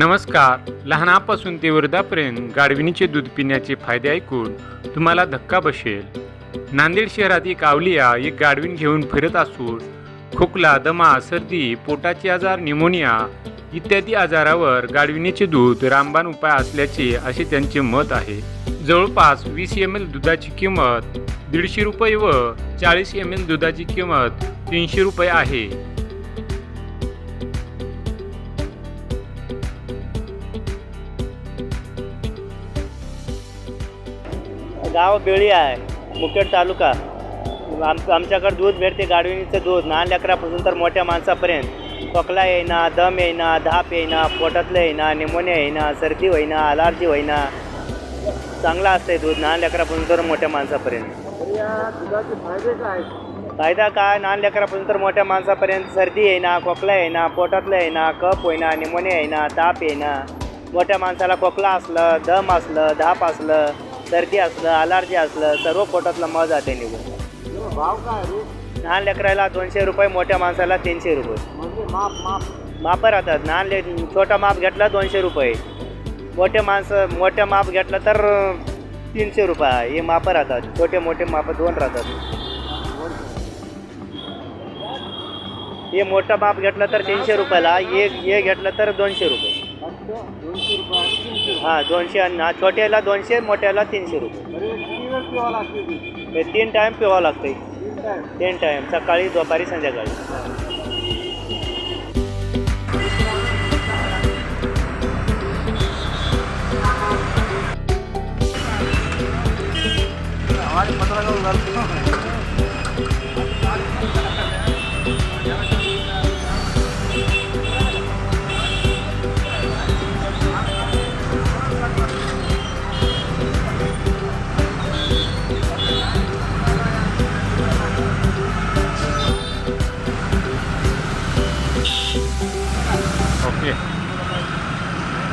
नमस्कार. लहानापासून ते वृद्धापर्यंत गाढविणीचे दूध पिण्याचे फायदे ऐकून तुम्हाला धक्का बसेल. नांदेड शहरात एक आवलिया एक गाढविण घेऊन फिरत असून खोकला दमा सर्दी पोटाचे आजार निमोनिया इत्यादी आजारावर गाढविणीचे दूध रामबाण उपाय असल्याचे असे त्यांचे मत आहे. जवळपास वीस एम एल दुधाची किंमत दीडशे रुपये व चाळीस एम एल दुधाची किंमत तीनशे रुपये आहे. गाव बेळी आहे मुखेड तालुका. आम आमच्याकडे दूध भेटते गाडविणीचं दूध. लहान लेकरापासून तर मोठ्या माणसापर्यंत. खोकला येईना दम येईना धाप येईना पोटातलं येईना निमोनिया येईना सर्दी होईना अलर्जी होईना. चांगला असतंय दूध लहान लेकरापासून तर मोठ्या माणसापर्यंत. फायदा काय? लहान लेकरापासून तर मोठ्या माणसापर्यंत. सर्दी येईना खोकला येईना पोटातलं येईना कप होईना निमोनिया येईना ताप येईना. मोठ्या माणसाला खोकला असलं दम असलं धाप असलं सर्दी असलं अलर्जी असलं सर्व पोटातलं मळ जाते निघून. लहान लेकराला दोनशे रुपये मोठ्या माणसाला तीनशे रुपये. माप राहतात. लहान ले छोटा माप घेतला दोनशे रुपये. मोठे माणसं मोठ्या माप घेतलं तर तीनशे रुपये. हे माप राहतात. छोटे मोठे माप दोन राहतात. हे मोठं माप घेतलं तर तीनशे रुपयाला हे घेतलं तर दोनशे रुपये. हां दोनशे आणि हा छोट्याला दोनशे मोठ्याला तीनशे रुपये. हे तीन टाईम पिवावं लागते तीन टाईम सकाळी दुपारी संध्याकाळी. हमारे पंद्रह का उधार Yeah.